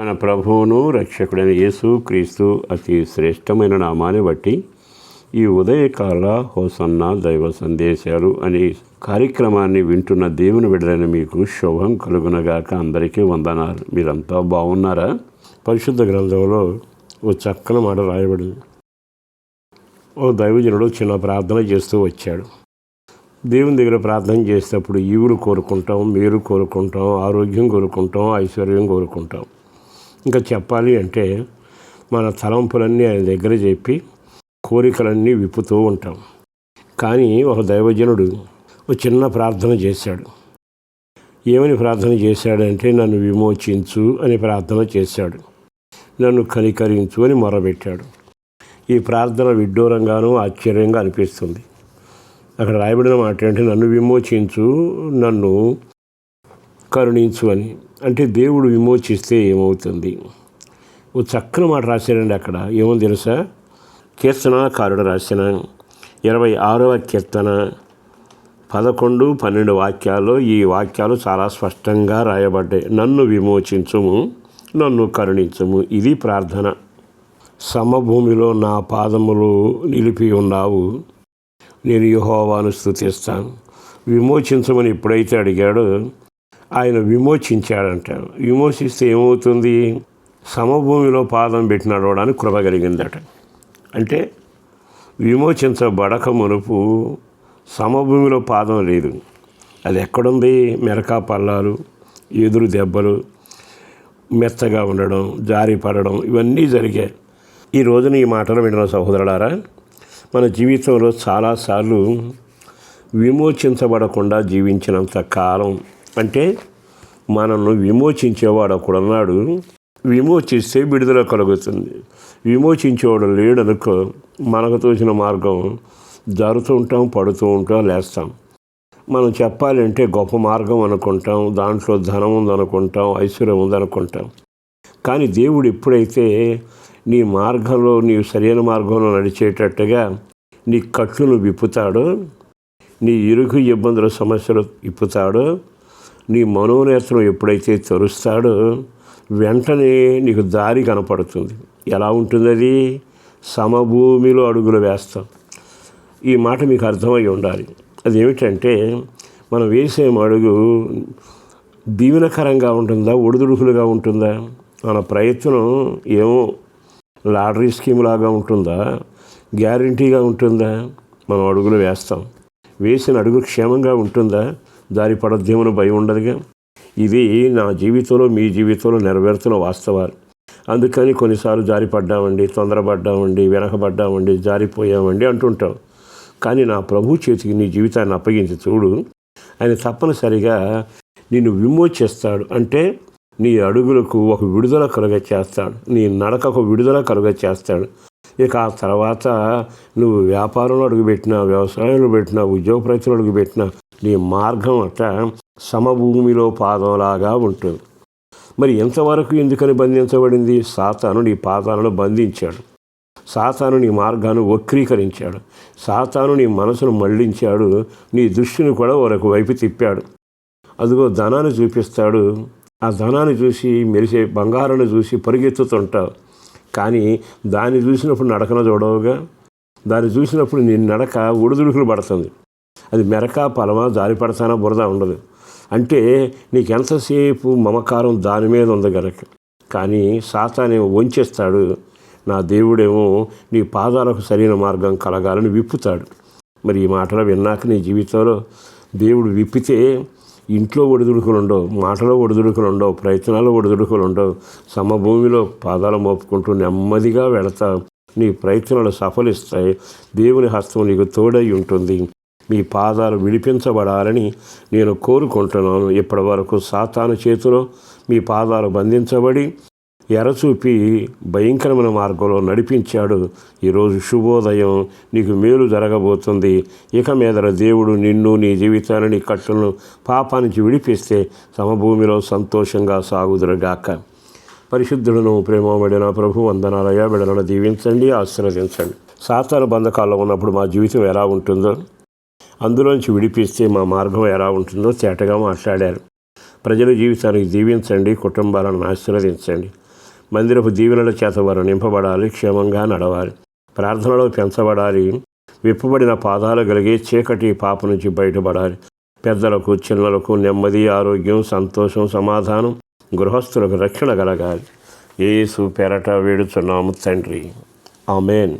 మన ప్రభువును రక్షకుడైన యేసు క్రీస్తు అతి శ్రేష్టమైన నామాన్ని బట్టి ఈ ఉదయకాల హోసన్న దైవ సందేశాలు అనే కార్యక్రమాన్ని వింటున్న దేవుని బిడ్డలైన మీకు శుభం కలుగునగాక అందరికీ వందనాలు. మీరంతా బాగున్నారా? పరిశుద్ధ గ్రంథంలో ఓ చక్కని మాట రాయబడింది. ఓ దైవజనుడు చిన్న ప్రార్థన చేస్తూ వచ్చాడు. దేవుని దగ్గర ప్రార్థన చేసేటప్పుడు ఈవులు కోరుకుంటాం మీరు కోరుకుంటాం ఆరోగ్యం కోరుకుంటాం ఐశ్వర్యం కోరుకుంటాం. ఇంకా చెప్పాలి అంటే మన తలంపులన్నీ ఆయన దగ్గర చెప్పి కోరికలన్నీ విప్పుతూ ఉంటాం. కానీ ఒక దైవజనుడు ఒక చిన్న ప్రార్థన చేశాడు. ఏమని ప్రార్థన చేశాడంటే నన్ను విమోచించు అని ప్రార్థన చేశాడు. నన్ను కనికరించు అని మొరబెట్టాడు ఈ ప్రార్థన విడ్డూరంగానూ ఆశ్చర్యంగా అనిపిస్తుంది. అక్కడ రాయబడిన మాట ఏంటంటే నన్ను విమోచించు నన్ను కరుణించు అని అంటే దేవుడు విమోచిస్తే ఏమవుతుంది? ఓ చక్కని మాట రాశారండి అక్కడ. ఏమో తెలుసా? కీర్తనకారుడు రాసిన ఇరవై ఆరవ కీర్తన పదకొండు పన్నెండు వాక్యాల్లో ఈ వాక్యాలు చాలా స్పష్టంగా రాయబడ్డాయి. నన్ను విమోచించుము నన్ను కరుణించుము. ఇది ప్రార్థన. సమభూమిలో నా పాదములు నిలిపి ఉన్నావు. నేను యహోవాను స్థుతిస్తాను విమోచించమని ఎప్పుడైతే అడిగాడో ఆయన విమోచించాడంట విమోచిస్తే ఏమవుతుంది? సమభూమిలో పాదం పెట్టినాడు అని కృప కలిగిందట. అంటే విమోచించబడక మునుపు సమభూమిలో పాదం లేదు. అది ఎక్కడుంది? మెరకా పల్లాలు ఎదురు దెబ్బలు మెత్తగా ఉండడం జారి పడడం ఇవన్నీ జరిగాయి. ఈ రోజున ఈ మాటలు వింటున్న సహోదరులారా మన జీవితంలో చాలాసార్లు విమోచించబడకుండా జీవించినంత కాలం అంటే మనల్ని విమోచించేవాడు ఒకడున్నాడు విమోచిస్తే విడుదల కలుగుతుంది. విమోచించేవాడు లేడనుకో మనకు తోచిన మార్గం దారుతూ ఉంటాం పడుతూ ఉంటాం లేస్తాం. మనం చెప్పాలంటే గొప్ప మార్గం అనుకుంటాం దాంట్లో ధనం ఉందనుకుంటాం ఐశ్వర్యం ఉందనుకుంటాం. కానీ దేవుడు ఎప్పుడైతే నీ మార్గంలో నీవు సరైన మార్గంలో నడిచేటట్టుగా నీ కట్టును విప్పుతాడో నీ ఇరుగు ఇబ్బందుల సమస్యలు ఇప్పుతాడో నీ మనోనేత్రం ఎప్పుడైతే తెరుస్తాడో వెంటనే నీకు దారి కనపడుతుంది. ఎలా ఉంటుంది అది సమభూమిలో అడుగులు వేస్తాం. ఈ మాట మీకు అర్థమై ఉండాలి. అదేమిటంటే మనం వేసే అడుగు దీవెనకరంగా ఉంటుందా? ఒడిదుడుకులుగా ఉంటుందా? మన ప్రయత్నం ఏమో లాటరీ స్కీమ్ లాగా ఉంటుందా? గ్యారంటీగా ఉంటుందా? మనం అడుగులు వేస్తాం. వేసిన అడుగు క్షేమంగా ఉంటుందా? దారి పడద్దేమని భయం ఉండదుగా. ఇది నా జీవితంలో మీ జీవితంలో నెరవేరుతున్న వాస్తవాలు. అందుకని కొన్నిసార్లు జారిపడ్డామండి తొందరపడ్డామండి వెనకబడ్డామండి జారిపోయామండి అంటుంటాం కానీ నా ప్రభు చేతికి నీ జీవితాన్ని అప్పగించి చూడు. ఆయన తప్పనిసరిగా నిన్ను విమోచిస్తాడు. అంటే నీ అడుగులకు ఒక విడుదల కలుగ చేస్తాడు. నీ నడకకు విడుదల కలుగ చేస్తాడు. ఇక ఆ తర్వాత నువ్వు వ్యాపారంలో అడుగుపెట్టినా వ్యవసాయంలో పెట్టినా ఉద్యోగ ప్రయత్నంలో అడుగుపెట్టినా నీ మార్గం అట్ట సమభూమిలో పాదంలాగా ఉంటుంది. మరి ఎంతవరకు ఎందుకని బంధించబడింది? సాతాను నీ పాదాలను బంధించాడు. సాతాను నీ మార్గాన్ని వక్రీకరించాడు. సాతాను నీ మనసును మళ్ళించాడు. నీ దృష్టిని కూడా ఒక వైపు తిప్పాడు. అదిగో ధనాన్ని చూపిస్తాడు. ఆ ధనాన్ని చూసి మెరిసే బంగారాన్ని చూసి పరిగెత్తుతుంటావు. కానీ దాన్ని చూసినప్పుడు నడకన చూడవుగా. దాన్ని చూసినప్పుడు నీ నడక ఒడిదుడుకులు పడుతుంది. అది మెరక పలమా జారిపడతానా బురద ఉండదు. అంటే నీకు ఎంతసేపు మమకారం దాని మీద ఉంది గనక. కానీ సాతానేమో వంచేస్తాడు. నా దేవుడేమో నీ పాదాలకు సరైన మార్గం కలగాలని విప్పుతాడు. మరి ఈ మాటలు విన్నాక నీ జీవితంలో దేవుడు విప్పితే ఇంట్లో ఒడిదుడుకులు ఉండవు మాటలో ఒడిదుడుకులు ఉండవు ప్రయత్నాలు ఒడిదుడుకులు ఉండవు. సమభూమిలో పాదాలు మోపుకుంటూ నెమ్మదిగా వెళతావు. నీ ప్రయత్నాలు సఫలిస్తాయి. దేవుని హస్తం నీకు తోడై ఉంటుంది. మీ పాదాలు విడిపించబడాలని నేను కోరుకుంటున్నాను. ఇప్పటి వరకు సాతాను చేతిలో మీ పాదాలు బంధించబడి ఎరచూపి భయంకరమైన మార్గంలో నడిపించాడు. ఈరోజు శుభోదయం. నీకు మేలు జరగబోతుంది. ఇక మీదర దేవుడు నిన్ను నీ జీవితాన్ని నీ కట్టులను పాపానికి విడిపిస్తే సమభూమిలో సంతోషంగా సాగుదురుగాక. పరిశుద్ధులను ప్రేమబడిన ప్రభు వందనాలయ బిడలను దీవించండి ఆశీర్వదించండి. సాతాన బంధకాల్లో ఉన్నప్పుడు మా జీవితం ఎలా ఉంటుందో అందులోంచి విడిపిస్తే మా మార్గం ఎలా ఉంటుందో తేటగా మాట్లాడారు. ప్రజల జీవితానికి దీవించండి కుటుంబాలను ఆశీర్వదించండి. మందిరపు దీవెనల చేత వారు నింపబడాలి క్షేమంగా నడవాలి. ప్రార్థనలో పెంచబడాలి విప్పబడిన పాదాలు కలిగి చీకటి పాప నుంచి బయటపడాలి. పెద్దలకు చిన్నలకు నెమ్మది ఆరోగ్యం సంతోషం సమాధానం గృహస్థులకు రక్షణ కలగాలి. ఏసు పెరట వేడుచున్నాము తండ్రి. ఆమెన్.